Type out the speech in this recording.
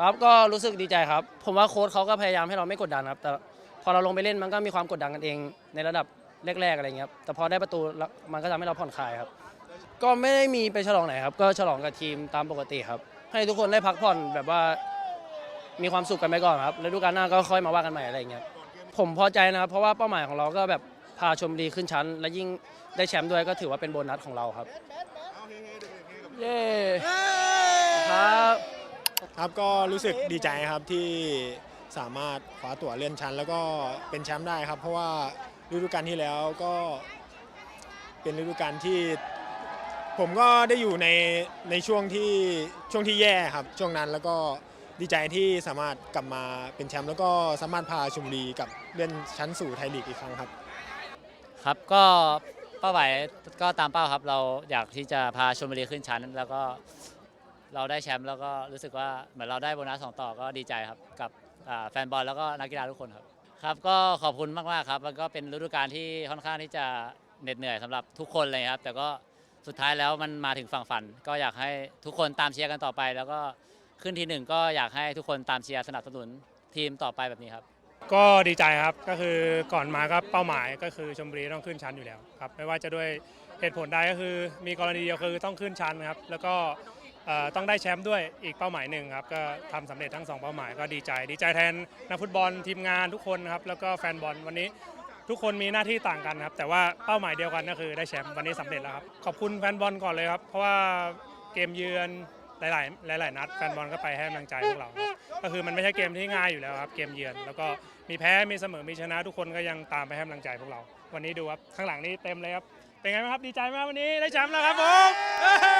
ครับก็รู้สึกดีใจครับ ผมว่าโค้ชเขาก็พยายามให้เราไม่กดดันครับแต่พอเราลงไปเล่นมันก็มีความกดดันกันเองในระดับแรกๆอะไรเงี้ยครับแต่พอได้ประตูแล้วมันก็ทำให้เราผ่อนคลายครับ ก็ไม่ได้มีไปฉลองไหนครับ ก็ฉลองกับทีมตามปกติครับ ให้ทุกคนได้พักผ่อนแบบว่า มีความสุขกันไปก่อนครับแล้วดูการหน้าก็ค่อยมาว่ากันใหม่อะไรเงี้ยผมพอใจนะครับ เพราะว่าเป้าหมายของเราก็แบบพาชมบุรีขึ้นชั้น และยิ่งได้แชมป์ด้วยก็ถือว่าเป็นโบนัสของเราครับ เย้ครับ ครับก็รู้สึกดีใจครับที่สามารถคว้าตั๋วเลื่อนชั้น แล้วก็เป็นแชมป์ได้ครับ เพราะว่าฤดูกาลที่แล้วก็เป็นฤดูกาลที่ผมก็ได้อยู่ในในช่วงที่ช่วงที่แย่ครับ ช่วงนั้นแล้วก็ดีใจที่สามารถกลับมาเป็นแชมป์แล้วก็สามารถพาชุมรีกับเลื่อนชั้นสู่ไทยลีกอีกครั้งครับ ครับก็เป้าหมายก็ตามเป้าครับ เราอยากที่จะพาชลบุรีขึ้นชั้น แล้วก็ เราได้แชมป์แล้วก็รู้สึกว่าเหมือนเราได้โบนัสสองต่อก็ดีใจครับ กับแฟนบอลแล้วก็นักกีฬาทุกคนครับครับก็ขอบคุณมากๆครับมันก็เป็นฤดูกาลที่ค่อนข้างที่จะเหน็ดเหนื่อยสำหรับทุกคนเลยครับ แต่ก็สุดท้ายแล้วมันมาถึงฝั่งฝัน ก็อยากให้ทุกคนตามเชียร์กันต่อไป แล้วก็ขึ้นทีหนึ่งก็อยากให้ทุกคนตามเชียร์สนับสนุนทีมต่อไปแบบนี้ครับ ก็ดีใจครับก็คือก่อนมาก็เป้าหมายก็คือชมบุรีต้องขึ้นชั้นอยู่แล้วครับไม่ว่าจะด้วยเหตุผลใดก็คือมีกรณีเดียวคือต้องขึ้นชั้นครับแล้วก็ ต้องได้แชมป์ด้วยอีกเป้าหมายหนึ่งครับก็ทำสำเร็จทั้งสองเป้าหมายก็ดีใจ ดีใจแทนนักฟุตบอลทีมงานทุกคนครับแล้วก็แฟนบอลวันนี้ทุกคนมีหน้าที่ต่างกันครับ แต่ว่าเป้าหมายเดียวกันก็คือได้แชมป์วันนี้สำเร็จแล้วครับ ขอบคุณแฟนบอลก่อนเลยครับ เพราะว่าเกมเยือนหลาย ๆ หลาย ๆ นัดแฟนบอลก็ไปให้กำลังใจพวกเราครับก็คือมันไม่ใช่เกมที่ง่ายอยู่แล้วครับ เกมเยือน แล้วก็มีแพ้มีเสมอมีชนะทุกคนก็ยังตามไปให้กำลังใจพวกเรา วันนี้ดูครับข้างหลังนี่เต็มเลยครับเป็นไงบ้างครับดีใจไหมครับวันนี้ได้แชมป์แล้วครับผม